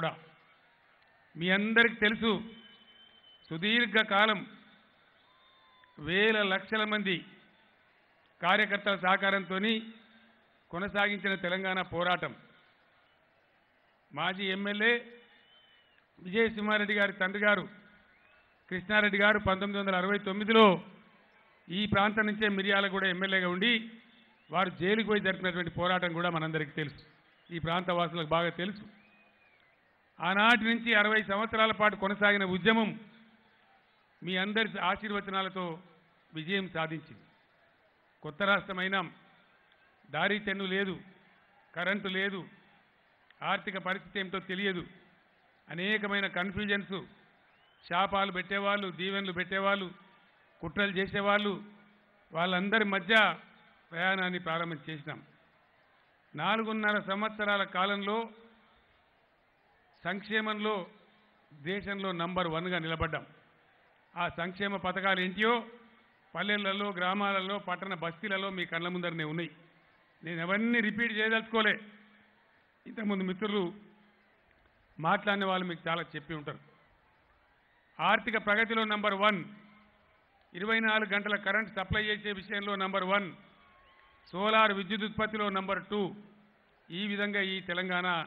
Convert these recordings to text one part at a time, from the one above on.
కూడా. మీ అందరికీ తెలుసు సుదీర్ఘకాలం వేల లక్షల మంది కార్యకర్తల సహకారంతో కొనసాగించిన తెలంగాణ పోరాటం. మాజీ ఎమ్మెల్యే విజయసింహారెడ్డి గారి తండ్రి గారు కృష్ణారెడ్డి గారు పంతొమ్మిది వందల అరవై తొమ్మిదిలో ఈ ప్రాంతం నుంచే మిర్యాలగూడ ఎమ్మెల్యేగా ఉండి వారు జైలుకు పోయి జరిపినటువంటి పోరాటం కూడా మనందరికీ తెలుసు. ఈ ప్రాంత వాసులకు బాగా తెలుసు. ఆనాటి నుంచి అరవై సంవత్సరాల పాటు కొనసాగిన ఉద్యమం మీ అందరి ఆశీర్వచనాలతో విజయం సాధించింది. కొత్త రాష్ట్రమైనాం. దారి చెన్ను లేదు కరెంటు లేదు ఆర్థిక పరిస్థితి ఏమిటో తెలియదు. అనేకమైన కన్ఫ్యూజన్స్ శాపాలు పెట్టేవాళ్ళు దీవెనలు పెట్టేవాళ్ళు కుట్రలు చేసేవాళ్ళు వాళ్ళందరి మధ్య ప్రయాణాన్ని ప్రారంభం చేసినాం. నాలుగున్నర సంవత్సరాల కాలంలో సంక్షేమంలో దేశంలో నంబర్ వన్గా నిలబడ్డాం. ఆ సంక్షేమ పథకాలు ఏంటియో పల్లెలలో గ్రామాలలో పట్టణ బస్తీలలో మీ కళ్ళ ముందరనే ఉన్నాయి. నేను ఎవరిని రిపీట్ చేయదలుచుకోలే. ఇంతకుముందు మిత్రులు మాట్లాడిన వాళ్ళు మీకు చాలా చెప్పి ఉంటారు. ఆర్థిక ప్రగతిలో నంబర్ వన్ ఇరవై నాలుగు గంటల కరెంట్ సప్లై చేసే విషయంలో నంబర్ వన్ సోలార్ విద్యుత్ ఉత్పత్తిలో నంబర్ టూ. ఈ విధంగా ఈ తెలంగాణ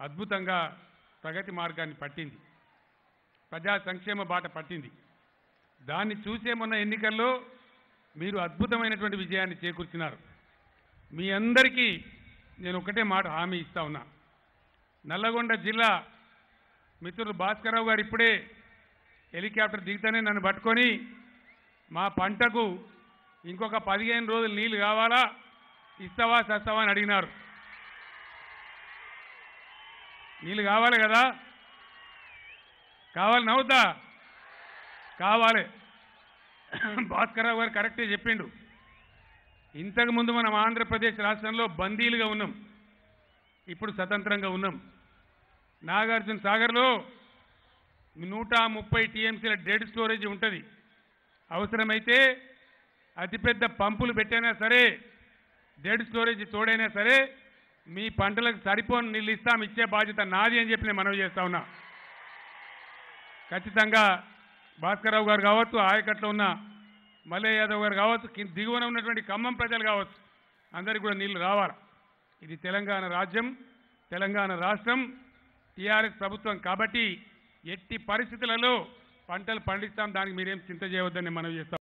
అద్భుతంగా ప్రగతి మార్గాన్ని పట్టింది. ప్రజా సంక్షేమ బాట పట్టింది. దాన్ని చూసే మొన్న ఎన్నికల్లో మీరు అద్భుతమైనటువంటి విజయాన్ని చేకూర్చినారు. మీ అందరికీ నేను ఒకటే మాట హామీ ఇస్తా ఉన్నా. నల్లగొండ జిల్లా మిత్రులు భాస్కరరావు గారు ఇప్పుడే హెలికాప్టర్ దిగుతానే నన్ను పట్టుకొని మా పంటకు ఇంకొక పదిహేను రోజులు నీళ్ళు కావాలా? ఇస్తావా సస్తావా అని అడిగినారు. నీళ్ళు కావాలి కదా? కావాలి నవ్వుతా? కావాలి. భాస్కరరావు గారు కరెక్టే చెప్పిండు. ఇంతకుముందు మనం ఆంధ్రప్రదేశ్ రాష్ట్రంలో బందీలుగా ఉన్నాం. ఇప్పుడు స్వతంత్రంగా ఉన్నాం. నాగార్జున సాగర్లో నూట ముప్పై టీఎంసీల డెడ్ స్టోరేజ్ ఉంటుంది. అవసరమైతే అతిపెద్ద పంపులు పెట్టైనా సరే డెడ్ స్టోరేజ్ తోడైనా సరే మీ పంటలకు సరిపోని నీళ్ళు ఇస్తాం ఇచ్చే బాధ్యత నాది అని చెప్పి నేను మనవి చేస్తా ఉన్నా. ఖచ్చితంగా భాస్కర్రావు గారు కావచ్చు ఆయకట్లో ఉన్న మల్లయ్య యాదవ్ గారు కావచ్చు దిగువన ఉన్నటువంటి ఖమ్మం ప్రజలు కావచ్చు అందరికీ కూడా నీళ్ళు రావాలి. ఇది తెలంగాణ రాజ్యం తెలంగాణ రాష్ట్రం టీఆర్ఎస్ ప్రభుత్వం కాబట్టి ఎట్టి పరిస్థితులలో పంటలు పండిస్తాం దానికి మీరేం చింత చేయవద్దని మనం చేస్తాం